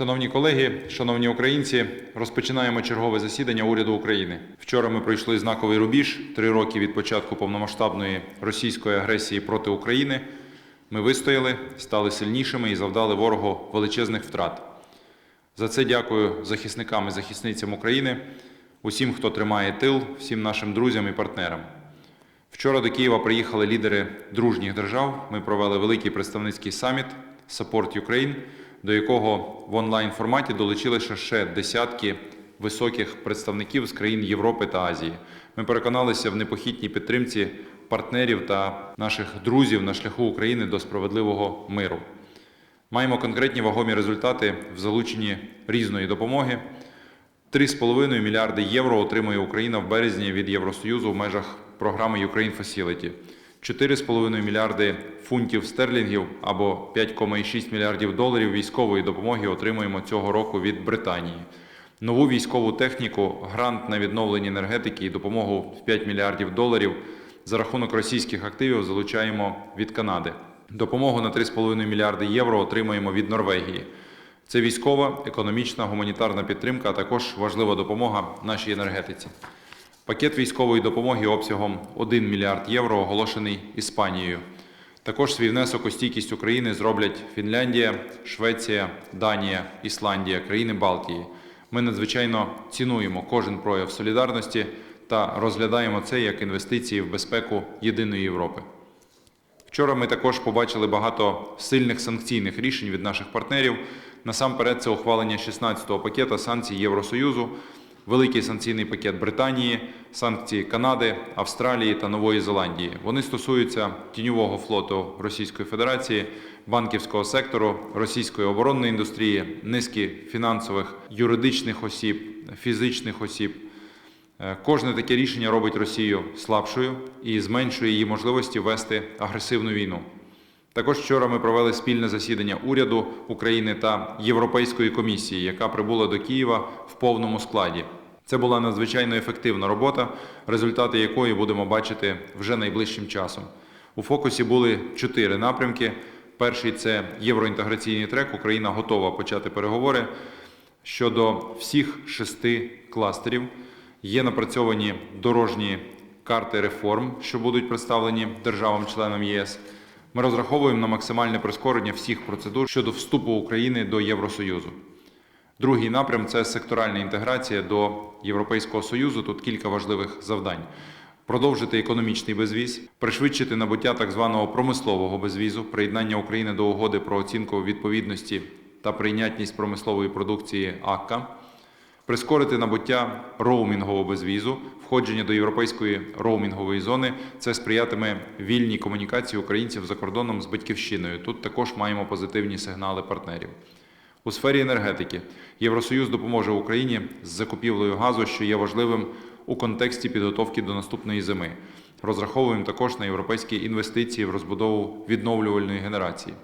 Шановні колеги, шановні українці, розпочинаємо чергове засідання уряду України. Вчора ми пройшли знаковий рубіж три роки від початку повномасштабної російської агресії проти України. Ми вистояли, стали сильнішими і завдали ворогу величезних втрат. За це дякую захисникам і захисницям України, усім, хто тримає тил, всім нашим друзям і партнерам. Вчора до Києва приїхали лідери дружніх держав. Ми провели великий представницький саміт Support Ukraine, до якого в онлайн форматі долучилися ще десятки високих представників з країн Європи та Азії. Ми переконалися в непохитній підтримці партнерів та наших друзів на шляху України до справедливого миру. Маємо конкретні вагомі результати в залученні різної допомоги. 3,5 мільярди євро отримує Україна в березні від Євросоюзу в межах програми Ukraine Facility. 4,5 мільярди фунтів стерлінгів або 5,6 мільярдів доларів військової допомоги отримуємо цього року від Британії. Нову військову техніку, грант на відновлення енергетики і допомогу в 5 мільярдів доларів за рахунок російських активів залучаємо від Канади. Допомогу на 3,5 мільярди євро отримуємо від Норвегії. Це військова, економічна, гуманітарна підтримка, а також важлива допомога нашій енергетиці. Пакет військової допомоги обсягом 1 мільярд євро оголошений Іспанією. Також свій внесок у стійкість України зроблять Фінляндія, Швеція, Данія, Ісландія, країни Балтії. Ми надзвичайно цінуємо кожен прояв солідарності та розглядаємо це як інвестиції в безпеку єдиної Європи. Вчора ми також побачили багато сильних санкційних рішень від наших партнерів. Насамперед, це ухвалення 16-го пакета санкцій Євросоюзу, великий санкційний пакет Британії, санкції Канади, Австралії та Нової Зеландії. Вони стосуються тіньового флоту Російської Федерації, банківського сектору, російської оборонної індустрії, низки фінансових, юридичних осіб, фізичних осіб. Е, Кожне таке рішення робить Росію слабшою і зменшує її можливості вести агресивну війну. Також вчора ми провели спільне засідання уряду України та Європейської комісії, яка прибула до Києва в повному складі. Це була надзвичайно ефективна робота, результати якої будемо бачити вже найближчим часом. У фокусі були чотири напрямки. Перший це євроінтеграційний трек. Україна готова почати переговори щодо всіх шести кластерів. Є напрацьовані дорожні карти реформ, що будуть представлені державам-членам ЄС. Ми розраховуємо на максимальне прискорення всіх процедур щодо вступу України до Євросоюзу. Другий напрям це секторальна інтеграція до Європейського Союзу. Тут кілька важливих завдань. Продовжити економічний безвіз, пришвидшити набуття так званого промислового безвізу, приєднання України до угоди про оцінку відповідності та прийнятність промислової продукції АККА, прискорити набуття роумінгового безвізу, входження до європейської роумінгової зони. Це сприятиме вільній комунікації українців за кордоном з батьківщиною. Тут також маємо позитивні сигнали партнерів. У сфері енергетики Євросоюз допоможе Україні з закупівлею газу, що є важливим у контексті підготовки до наступної зими. Розраховуємо також на європейські інвестиції в розбудову відновлювальної генерації.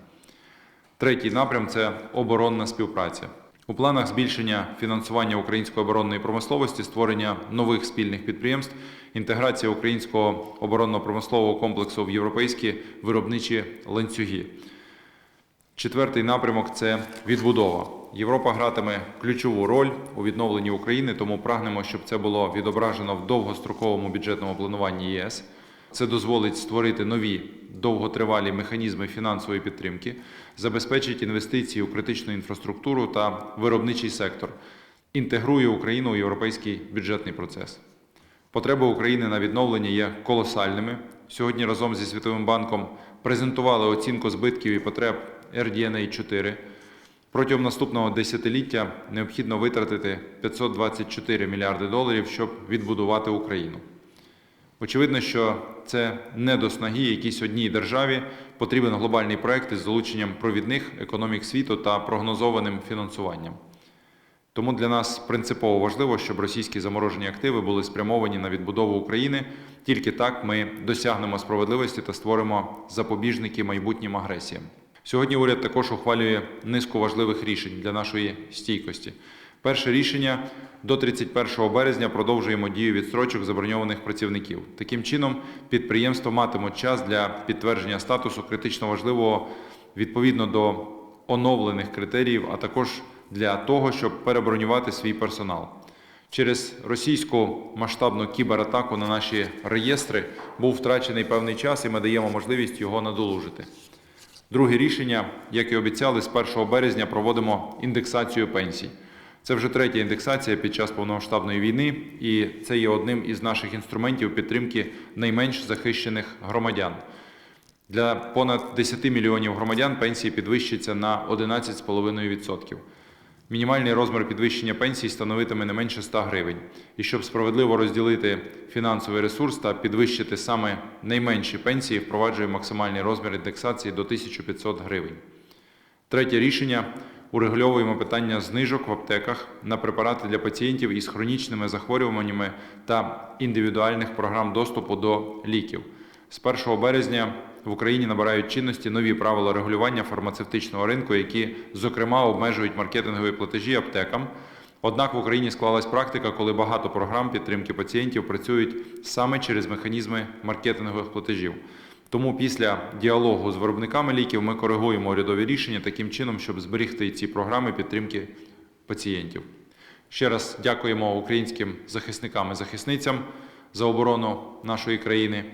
Третій напрям це оборонна співпраця. У планах збільшення фінансування української оборонної промисловості, створення нових спільних підприємств, інтеграція українського оборонно-промислового комплексу в європейські виробничі ланцюги. Четвертий напрямок це відбудова. Європа гратиме ключову роль у відновленні України, тому прагнемо, щоб це було відображено в довгостроковому бюджетному плануванні ЄС. Це дозволить створити нові довготривалі механізми фінансової підтримки, забезпечить інвестиції у критичну інфраструктуру та виробничий сектор, інтегрує Україну у європейський бюджетний процес. Потреби України на відновлення є колосальними. Сьогодні разом зі Світовим банком презентували оцінку збитків і потреб RDNA 4. Протягом наступного десятиліття необхідно витратити 524 мільярди доларів, щоб відбудувати Україну. Очевидно, що це не до снаги якійсь одній державі. Потрібен глобальний проект із залученням провідних економік світу та прогнозованим фінансуванням. Тому для нас принципово важливо, щоб російські заморожені активи були спрямовані на відбудову України. Тільки так ми досягнемо справедливості та створимо запобіжники майбутнім агресіям. Сьогодні уряд також ухвалює низку важливих рішень для нашої стійкості. Перше рішення до 31 березня продовжуємо дію відстрочок заброньованих працівників. Таким чином, підприємства матимуть час для підтвердження статусу критично важливого відповідно до оновлених критеріїв, а також для того, щоб перебронювати свій персонал. Через російську масштабну кібератаку на наші реєстри був втрачений певний час, і ми даємо можливість його надолужити. Друге рішення, як і обіцяли, з 1 березня проводимо індексацію пенсій. Це вже третя індексація під час повномасштабної війни, і це є одним із наших інструментів підтримки найменш захищених громадян. Для понад 10 мільйонів громадян пенсії підвищаться на 11,5%. Мінімальний розмір підвищення пенсій становитиме не менше 100 гривень. І щоб справедливо розділити фінансовий ресурс та підвищити саме найменші пенсії, впроваджує максимальний розмір індексації до 1500 гривень. Третє рішення урегульовуємо питання знижок в аптеках на препарати для пацієнтів із хронічними захворюваннями та індивідуальних програм доступу до ліків. З 1 березня в Україні набирають чинності нові правила регулювання фармацевтичного ринку, які, зокрема, обмежують маркетингові платежі аптекам. Однак в Україні склалась практика, коли багато програм підтримки пацієнтів працюють саме через механізми маркетингових платежів. Тому після діалогу з виробниками ліків ми коригуємо урядові рішення таким чином, щоб зберігти ці програми підтримки пацієнтів. Ще раз дякуємо українським захисникам і захисницям за оборону нашої країни.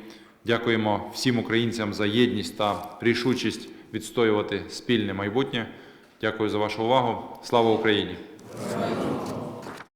Дякуємо всім українцям за єдність та рішучість відстоювати спільне майбутнє. Дякую за вашу увагу. Слава Україні!